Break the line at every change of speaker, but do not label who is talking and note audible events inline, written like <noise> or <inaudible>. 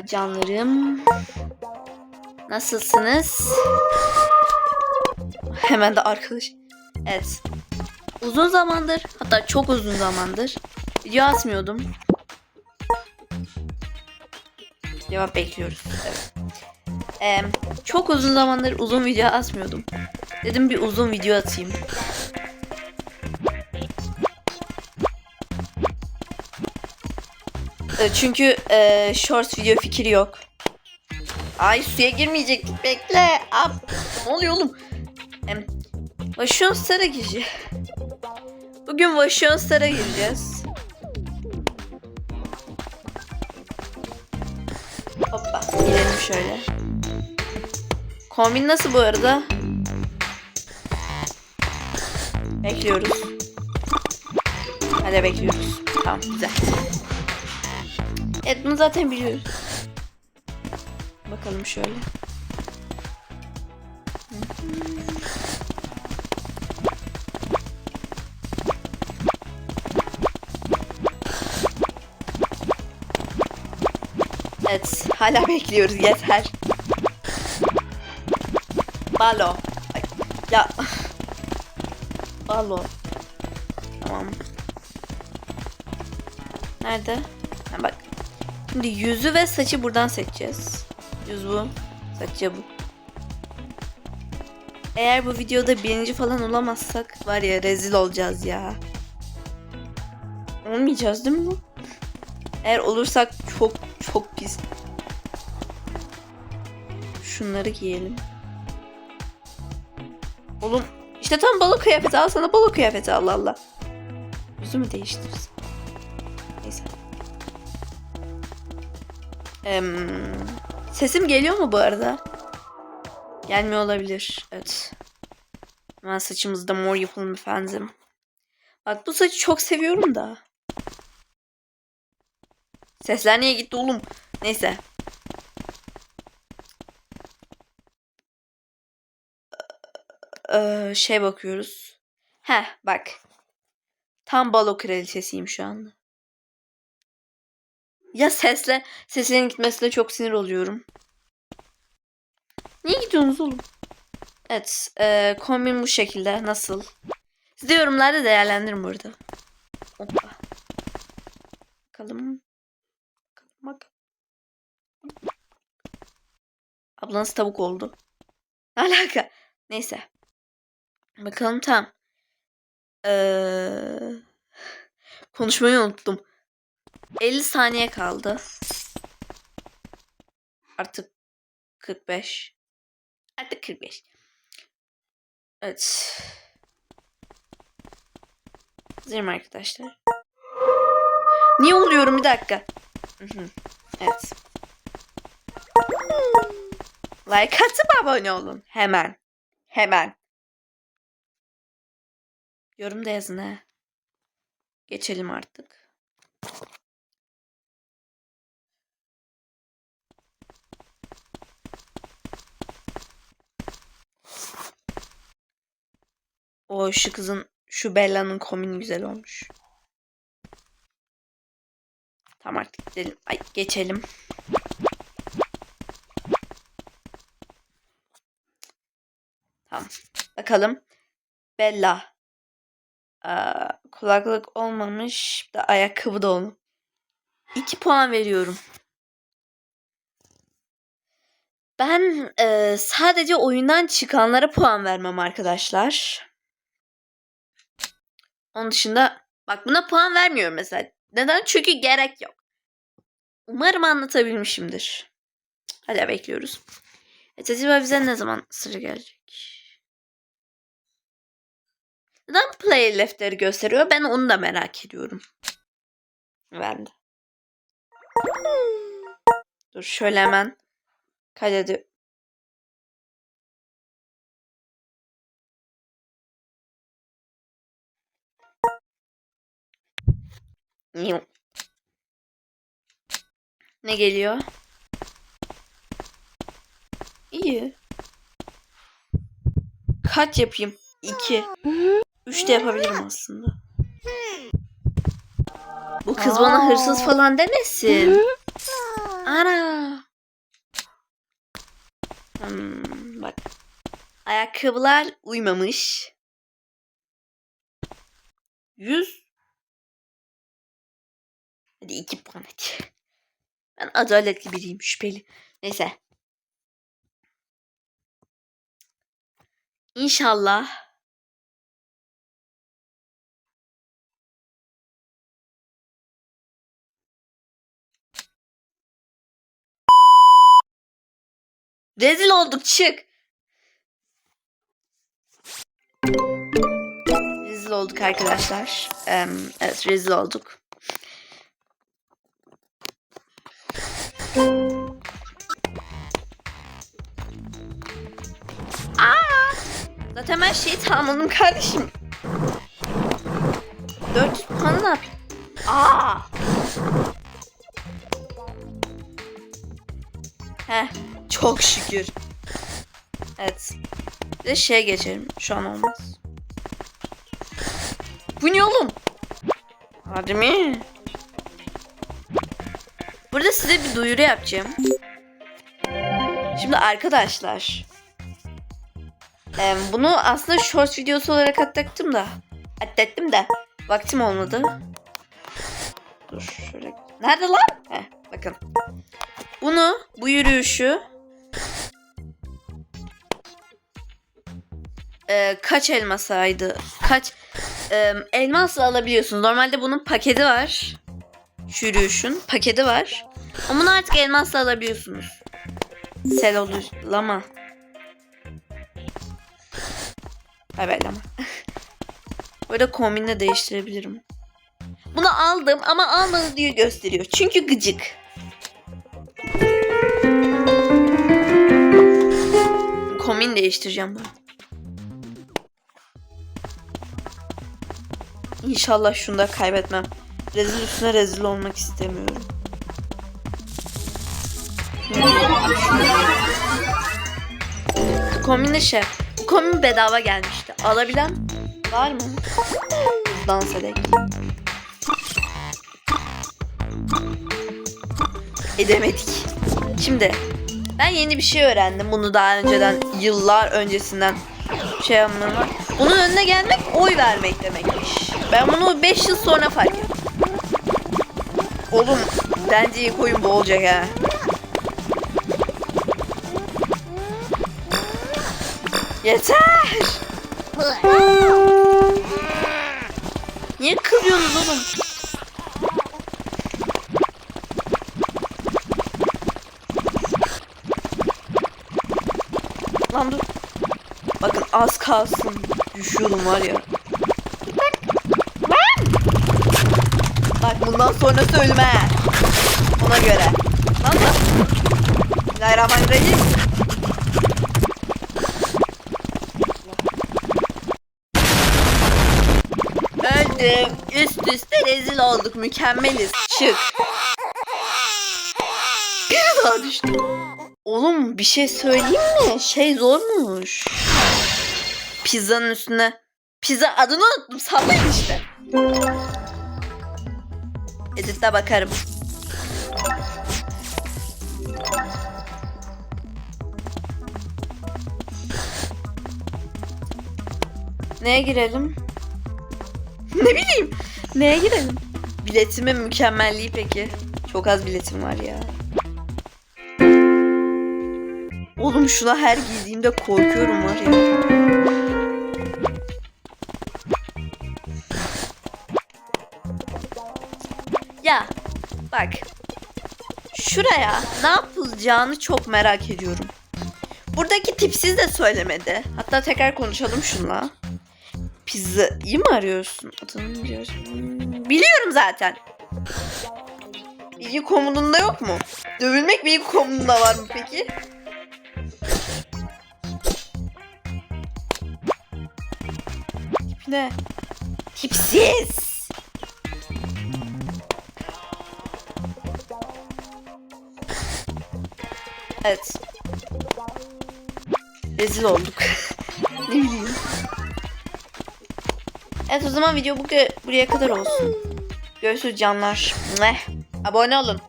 Canlarım. Nasılsınız? Hemen de arkadaş. Evet. Uzun zamandır hatta çok uzun zamandır video atmıyordum. Cevap bekliyoruz. Evet. Ee, çok uzun zamandır uzun video atmıyordum. Dedim bir uzun video atayım. Çünkü e, short video fikri yok. Ay suya girmeyecektik bekle. Ab, ne oluyor oğlum? Em, Vashon Star'a gireceğiz. Bugün Vashon Star'a gireceğiz. Hoppa girelim şöyle. Kombin nasıl bu arada? Bekliyoruz. Hadi bekliyoruz. Tamam güzel. Evet bunu zaten biliyoruz. Bakalım şöyle. Evet hala bekliyoruz yeter. Balo. Ya. Balo. Tamam. Nerede? Ha, bak. Şimdi yüzü ve saçı buradan seçeceğiz. Yüz bu. Saçı bu. Eğer bu videoda birinci falan olamazsak var ya rezil olacağız ya. Olmayacağız değil mi bu? Eğer olursak çok çok pis. Şunları giyelim. Oğlum işte tam balık kıyafeti al sana balık kıyafeti Allah Allah. Yüzümü değiştiririz. Em, sesim geliyor mu bu arada? Gelmiyor olabilir. Evet. Hemen saçımızda mor yapalım efendim. Bak bu saçı çok seviyorum da. Sesler niye gitti oğlum? Neyse. Ee, şey bakıyoruz. Heh bak. Tam balo kraliçesiyim şu anda. Ya sesle, sesinin gitmesine çok sinir oluyorum. Niye gidiyorsunuz oğlum? Evet, e, kombin bu şekilde. Nasıl? Siz de yorumlarda değerlendirin burada. Hoppa. Bakalım. Bak. Ablanız tavuk oldu. Ne alaka? Neyse. Bakalım tam. Ee, konuşmayı unuttum. 50 saniye kaldı. Artık 45. Artık 45. Evet. Hazırım arkadaşlar. Niye oluyorum bir dakika. Evet. Like atıp abone olun. Hemen. Hemen. Yorum da yazın he. Geçelim artık. O şu kızın şu Bella'nın kombini güzel olmuş. Tamam artık gidelim. Ay geçelim. Tamam. Bakalım. Bella. Aa, kulaklık olmamış. Bir de ayakkabı da olmuş. 2 puan veriyorum. Ben e, sadece oyundan çıkanlara puan vermem arkadaşlar. Onun dışında bak buna puan vermiyorum mesela. Neden? Çünkü gerek yok. Umarım anlatabilmişimdir. Hala bekliyoruz. Evet bize ne zaman sıra gelecek? Neden play left'leri gösteriyor? Ben onu da merak ediyorum. Ben de. Dur şöyle hemen kaydediyorum. Ne geliyor? İyi. Kaç yapayım? İki. Üç de yapabilirim aslında. Bu kız bana hırsız falan demesin. Ana. Hmm, bak. Ayakkabılar uymamış. 100. Hadi 2 puan hadi. Ben adaletli biriyim şüpheli. Neyse. İnşallah. Rezil olduk çık. Rezil olduk arkadaşlar. Evet rezil olduk. Aa! Zaten ben şeyi tamamladım kardeşim. 400 puanı ne yapayım? Aa! Heh, çok şükür. Evet. Bir de şeye geçelim. Şu an olmaz. Bu ne oğlum? Hadi mi? Burada size bir duyuru yapacağım. Şimdi arkadaşlar. bunu aslında short videosu olarak atacaktım da. Atlettim de. Vaktim olmadı. Dur şöyle. Nerede lan? Heh, bakın. Bunu, bu yürüyüşü e, kaç elmasaydı? Kaç e, elmasla alabiliyorsunuz. Normalde bunun paketi var. Şu yürüyüşün paketi var. Ama bunu artık elmasla alabiliyorsunuz. Sel olama. Evet ama. <laughs> Böyle kombinle değiştirebilirim. Bunu aldım ama almadı diye gösteriyor. Çünkü gıcık. Kombin değiştireceğim ben. İnşallah şunu da kaybetmem. Rezil üstüne rezil olmak istemiyorum. Kombin şey. Bu kombin bedava gelmişti. Alabilen var mı? Dans edek. Edemedik. Şimdi ben yeni bir şey öğrendim. Bunu daha önceden yıllar öncesinden şey var. Bunun önüne gelmek oy vermek demekmiş. Ben bunu 5 yıl sonra fark ettim. Oğlum bence ilk oyun bu olacak ha. Yeter. Niye kırıyorsunuz oğlum? Lan dur. Bakın az kalsın. Düşüyordum var ya. Bundan sonrası ölme. Ona göre. Mı? Bismillahirrahmanirrahim. Öldüm. Üst üste rezil olduk. Mükemmeliz. Çık. Bir daha düştüm. Oğlum bir şey söyleyeyim mi? Şey zormuş. Pizzanın üstüne. Pizza adını unuttum. Sallayın işte. Editte bakarım. Neye girelim? ne bileyim. Neye girelim? Biletimin mükemmelliği peki. Çok az biletim var ya. Oğlum şuna her giydiğimde korkuyorum var. Ya bak. Şuraya ne yapılacağını çok merak ediyorum. Buradaki tipsiz de söylemedi. Hatta tekrar konuşalım şunla. Pizzayı mı arıyorsun? Adını biliyorsun. Hmm, Biliyorum zaten. Bilgi komutunda yok mu? Dövülmek bilgi komutunda var mı peki? Tip ne? Tipsiz. Evet. Rezil olduk. ne bileyim. Evet o zaman video bu buraya kadar olsun. Görüşürüz canlar. Abone olun.